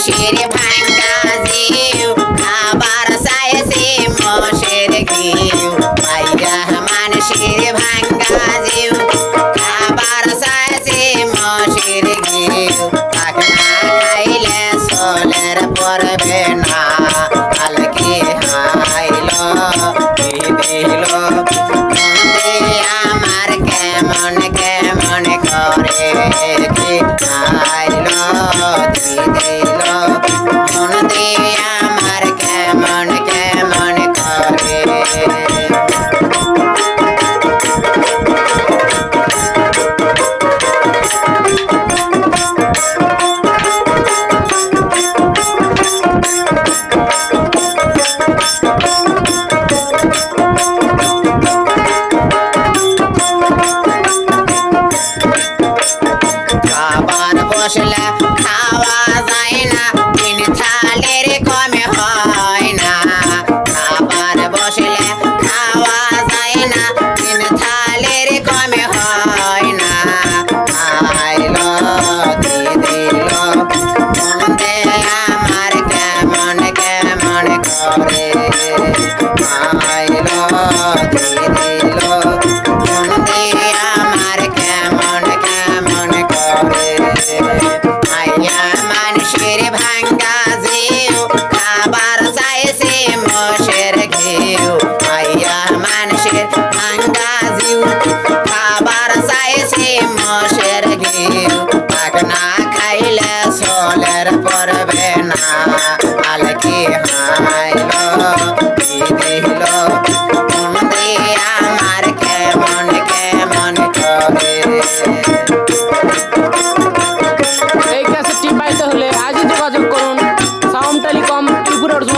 মোষের ভান্ডা দেও আবার সায়সে মোষের ঘেউ ভাইরা মানুষের ভাঙ্গা দেও আবার সায়সে মোষের ঘেউ পাখনা খাইলে সোলের পরবে না আলকে হাইল দিল আমার কেমন কেমন করে hacerla.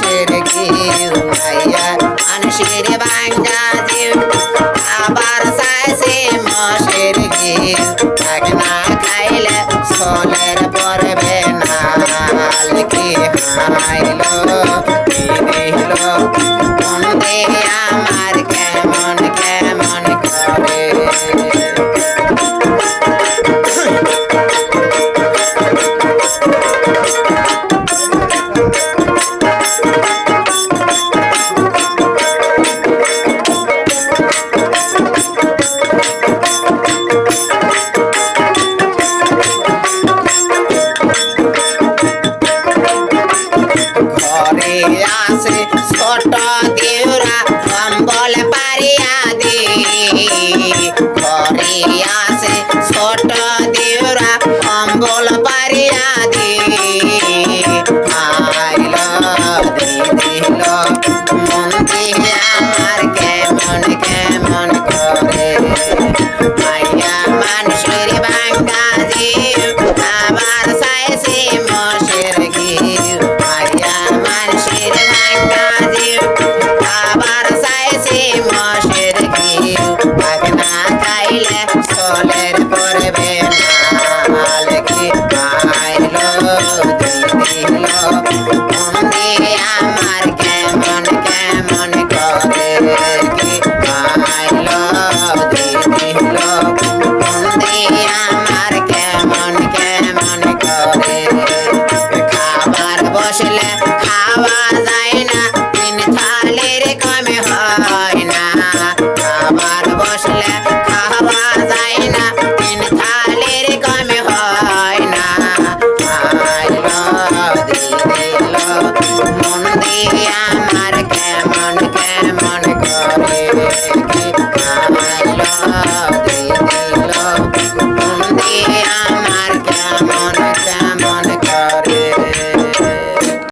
মানুষের কি ভাইয়া মানুষের বাংলা আবার সাইসে মশের কি